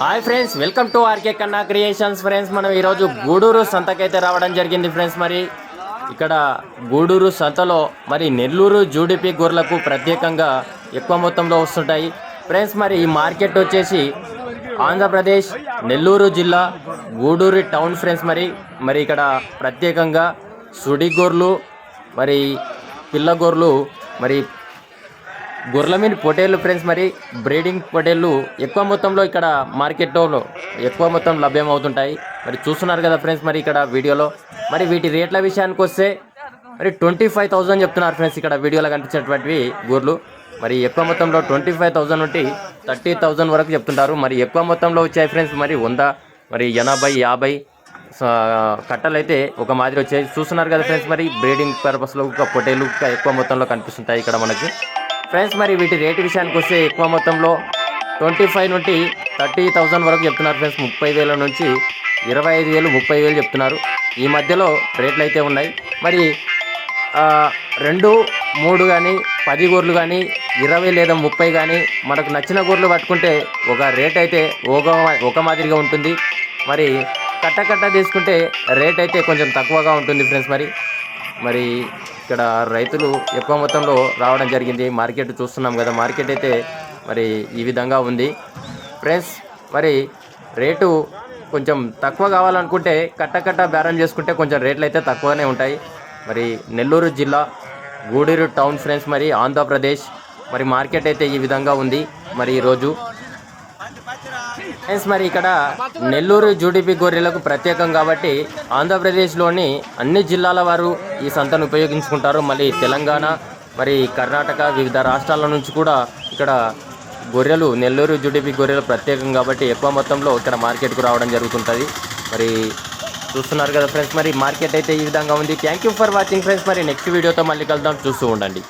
Hi friends welcome to R K Kanna creations. Friends మనం ఈరోజు గూడూరు సంతకైతే రావడం జరిగింది ఫ్రెండ్స్ మరి. ఇక్కడ గూడూరు సంతలో మరి నెల్లూరు జూడిపి గొర్రెలకు ప్రత్యేకంగా ఎక్కువ మొత్తంలో వస్తుంటాయి. ఫ్రెండ్స్ మరి ఈ మార్కెట్ వచ్చేసి ఆంధ్రప్రదేశ్ నెల్లూరు జిల్లా గూడూరు టౌన్ ఫ్రెండ్స్ మరి. మరి ఇక్కడ ప్రత్యేకంగా సుడి గొర్రెలు మరి పిల్ల గొర్రెలు మరి గొర్రెల మీద పొటేళ్ళు ఫ్రెండ్స్ మరి బ్రీడింగ్ పొటేళ్ళు ఎక్కువ మొత్తంలో ఇక్కడ మార్కెట్లో ఎక్కువ మొత్తం లభ్యమవుతుంటాయి. మరి చూస్తున్నారు కదా ఫ్రెండ్స్ మరి ఇక్కడ వీడియోలో. మరి వీటి రేట్ల విషయానికి వస్తే మరి ట్వంటీ ఫైవ్ థౌజండ్ చెప్తున్నారు ఫ్రెండ్స్ ఇక్కడ వీడియోలో కనిపించినటువంటివి గొర్రెలు. మరి ఎక్కువ మొత్తంలో ట్వంటీ ఫైవ్ థౌజండ్ నుండి థర్టీ థౌజండ్ వరకు చెప్తుంటారు. మరి ఎక్కువ మొత్తంలో వచ్చాయి ఫ్రెండ్స్ మరి వంద మరి ఎనభై యాభై కట్టలైతే కట్టలు అయితే ఒక మాదిరి వచ్చాయి. చూస్తున్నారు కదా ఫ్రెండ్స్ మరి బ్రీడింగ్ పర్పస్లో ఒక పొటేలు ఇంకా ఎక్కువ మొత్తంలో కనిపిస్తుంటాయి ఇక్కడ మనకి. ఫ్రెండ్స్ మరి వీటి రేటు విషయానికి వస్తే ఎక్కువ మొత్తంలో ట్వంటీ ఫైవ్ నుండి థర్టీ థౌజండ్ వరకు చెప్తున్నారు ఫ్రెండ్స్. ముప్పై వేల నుంచి ఇరవై ఐదు వేలు ముప్పై వేలు చెప్తున్నారు. ఈ మధ్యలో రేట్లు అయితే ఉన్నాయి. మరి రెండు మూడు కానీ పది గోర్లు కానీ ఇరవై లేదా ముప్పై కానీ మనకు నచ్చిన గోర్లు పట్టుకుంటే ఒక రేట్ అయితే ఒక ఒక మాదిరిగా ఉంటుంది. మరి కట్ట కట్ట తీసుకుంటే రేట్ అయితే కొంచెం తక్కువగా ఉంటుంది ఫ్రెండ్స్ మరి. మరి ఇక్కడ రైతులు ఎక్కువ మొత్తంలో రావడం జరిగింది. మార్కెట్ చూస్తున్నాం కదా మార్కెట్ అయితే మరి ఈ విధంగా ఉంది. ఫ్రెండ్స్ మరి రేటు కొంచెం తక్కువ కావాలనుకుంటే కట్ట కట్ట బేరం చేసుకుంటే కొంచెం రేట్లు అయితే తక్కువనే ఉంటాయి. మరి నెల్లూరు జిల్లా గూడూరు టౌన్ ఫ్రెండ్స్ మరి ఆంధ్రప్రదేశ్ మరి మార్కెట్ అయితే ఈ విధంగా ఉంది. మరి ఈరోజు ఫ్రెండ్స్ మరి ఇక్కడ నెల్లూరు జూడిపి గొర్రెలకు ప్రత్యేకం కాబట్టి ఆంధ్రప్రదేశ్లోని అన్ని జిల్లాల వారు ఈ సంతను ఉపయోగించుకుంటారు. మళ్ళీ తెలంగాణ మరి కర్ణాటక వివిధ రాష్ట్రాల నుంచి కూడా ఇక్కడ గొర్రెలు నెల్లూరు జుడిపి గొర్రెలు ప్రత్యేకం కాబట్టి ఎక్కువ మొత్తంలో ఇక్కడ మార్కెట్కు రావడం జరుగుతుంటుంది. మరి చూస్తున్నారు కదా ఫ్రెండ్స్ మరి మార్కెట్ అయితే ఈ విధంగా ఉంది. Thank you for watching friends మరి నెక్స్ట్ వీడియోతో మళ్ళీ కలుద్దాం. చూస్తూ ఉండండి.